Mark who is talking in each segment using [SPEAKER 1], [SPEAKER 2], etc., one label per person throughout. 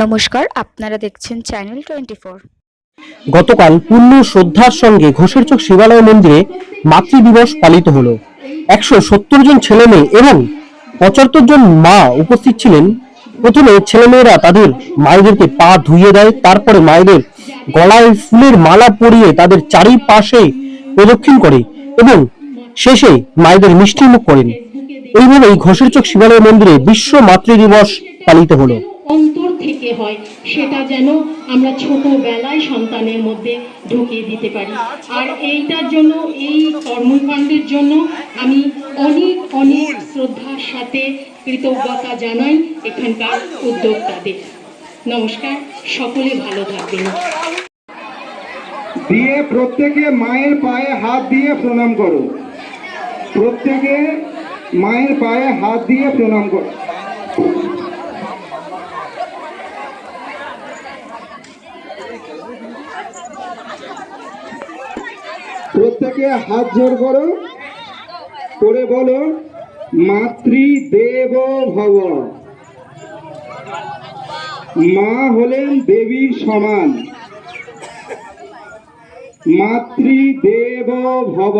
[SPEAKER 1] নমস্কার, আপনারা দেখছেন চ্যানেল টোয়েন্টি
[SPEAKER 2] গতকাল পূর্ণ শ্রদ্ধার সঙ্গে ঘোষের চোখ শিবালয় মন্দিরে মাতৃ দিবস পালিত হলো। একশো সত্তর জন ছেলে মেয়ে এবং পঁচাত্তর জন মা উপস্থিত ছিলেন। প্রথমে ছেলেমেয়েরা তাদের মায়েদেরকে পা ধুইয়ে দেয়, তারপরে মায়েদের গলায় ফুলের মালা পরিয়ে তাদের চারিপাশে প্রদক্ষিণ করে এবং শেষে মায়েদের মিষ্টিমুখ করেন। এইভাবেই ঘোষের চোখ শিবালয় মন্দিরে বিশ্ব মাতৃ দিবস পালিত হলো।
[SPEAKER 3] থেকে হয়, সেটা যেন আমরা ছোটবেলায় সন্তানের মধ্যে ঢুকিয়ে দিতে পারি। আর এইটার জন্য, এই কর্মকাণ্ডের জন্য আমি অনেক অনেক শ্রদ্ধার সাথে কৃতজ্ঞতা জানাই এখানকার উদ্যোক্তাদের। নমস্কার, সকলে ভালো থাকবেন।
[SPEAKER 4] দিয়ে প্রত্যেকে মায়ের পায়ে হাত দিয়ে প্রণাম করো। প্রত্যেকে মায়ের পায়ে হাত দিয়ে প্রণাম করো। প্রত্যেকে হাত জোর করো। করে বলো, মাতৃদেব ভব। মা হলেন দেবীর সমান। মাতৃদেব ভব।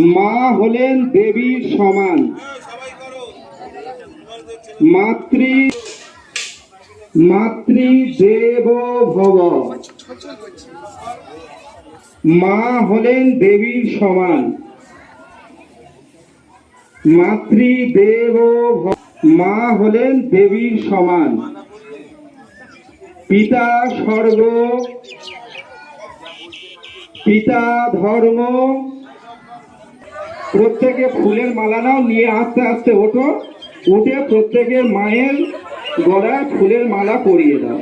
[SPEAKER 4] মা হলেন দেবীর সমান। মাতৃ, মাতৃদেব ভব। মা হলেন দেবীর সমান। মাতৃদেব ভব মা হলেন দেবীর সমান। পিতা স্বর্গ, পিতা ধর্ম। প্রত্যেকে ফুলের মালা নাও, নিয়ে আস্তে আস্তে ওঠো। উঠে প্রত্যেকের মায়ের গলায় ফুলের মালা পরিয়ে দাও।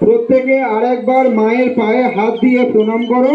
[SPEAKER 4] প্রত্যেকে আরেকবার মায়ের পায়ে হাত দিয়ে প্রণাম করো।